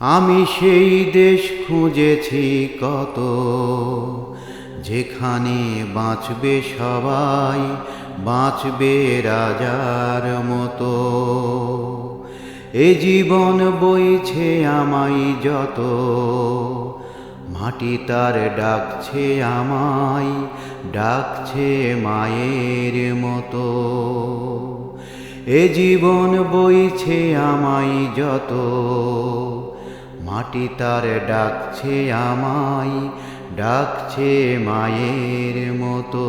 আমি সেই দেশ খুঁজেছি কত, যেখানে বাঁচবে সবাই, বাঁচবে রাজার মতো। এ জীবন বইছে আমায় যত, মাটি তার ডাকছে আমায়, ডাকছে মায়ের মতো। এ জীবন বইছে আমায় যত মাটি তার ডাকছে আমায়, ডাকছে মায়ের মতো।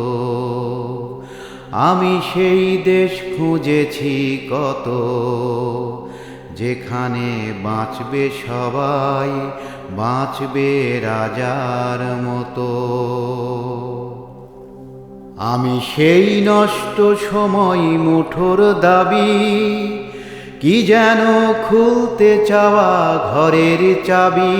আমি সেই দেশ খুঁজেছি কত, যেখানে বাঁচবে সবাই, বাঁচবে রাজার মতো। আমি সেই নষ্ট সময় মুঠোর দাবি কি যেন খুলতে চাওয়া ঘরের চাবি?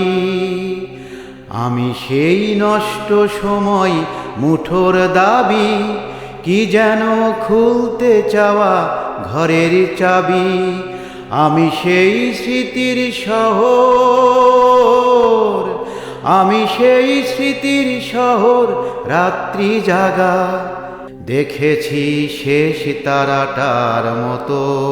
আমি সেই নষ্ট সময় মুঠোর দাবি। কি যেন খুলতে চাওয়া ঘরের চাবি? আমি সেই স্মৃতির শহর। আমি সেই স্মৃতির শহর রাত্রি জাগা। দেখেছি শেষ তারাটার মতো।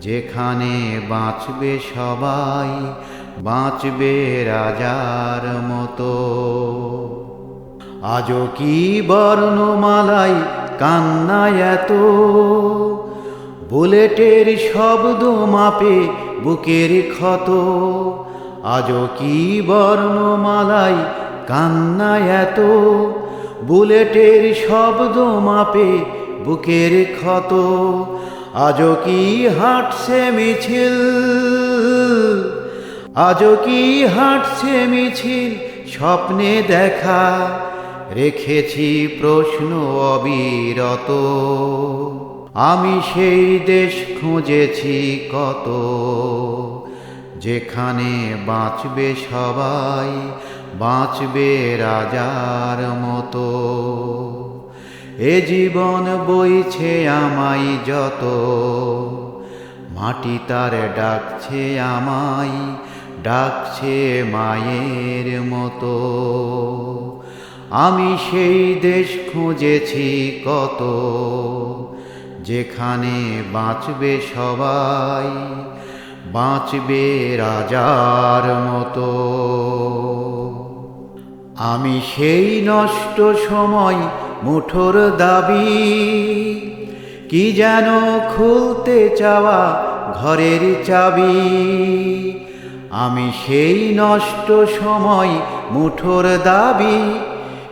যেখানে বাঁচবে সবাই, বাঁচবে রাজার মতো। আজও কি বর্ণমালাই কান্নায় এত? বুলেটের শব্দ মাপে বুকের ক্ষত। আজও কি বর্ণমালাই কান্নায় এত? বুলেটের শব্দ মাপে বুকের ক্ষত। আজও কি হাঁটছে মিছিল? আজও কি হাঁটছে মিছিল? স্বপ্নে দেখা রেখেছি প্রশ্ন অবিরত। আমি সেই দেশ খুঁজেছি কত? যেখানে বাঁচবে সবাই, বাঁচবে রাজার মতো। এ জীবন বইছে আমায় যত। মাটি তার ডাকছে আমায় ডাকছে মায়ের মতো। আমি সেই দেশ খুঁজেছি কত, যেখানে বাঁচবে সবাই, বাঁচবে রাজার মতো। আমি সেই নষ্ট সময় মুঠোর দাবি। কি যেন খুলতে চাওয়া ঘরের চাবি। আমি সেই নষ্ট সময় মুঠোর দাবি।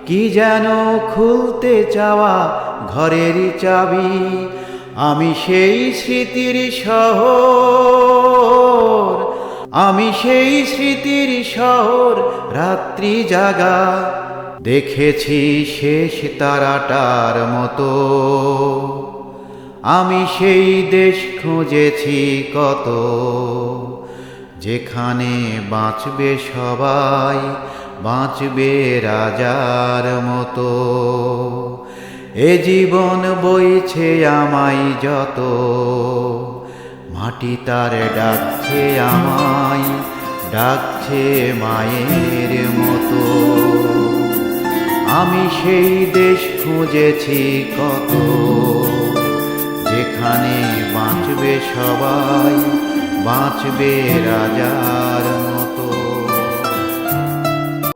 কি যেন খুলতে চাওয়া ঘরের চাবি। আমি সেই স্মৃতির শহর আমি সেই স্মৃতির শহর রাত্রি জাগা। দেখেছি শেষ তারাটার মতো। আমি সেই দেশ খুঁজেছি কত। যেখানে বাঁচবে সবাই, বাঁচবে রাজার মতো। এ জীবন বইছে আমায় যত। মাটি তার ডাকছে আমায়, ডাকছে মায়ের মতো। আমি সেই দেশ খুঁজেছি কত, যেখানে বাঁচবে সবাই, বাঁচবে রাজার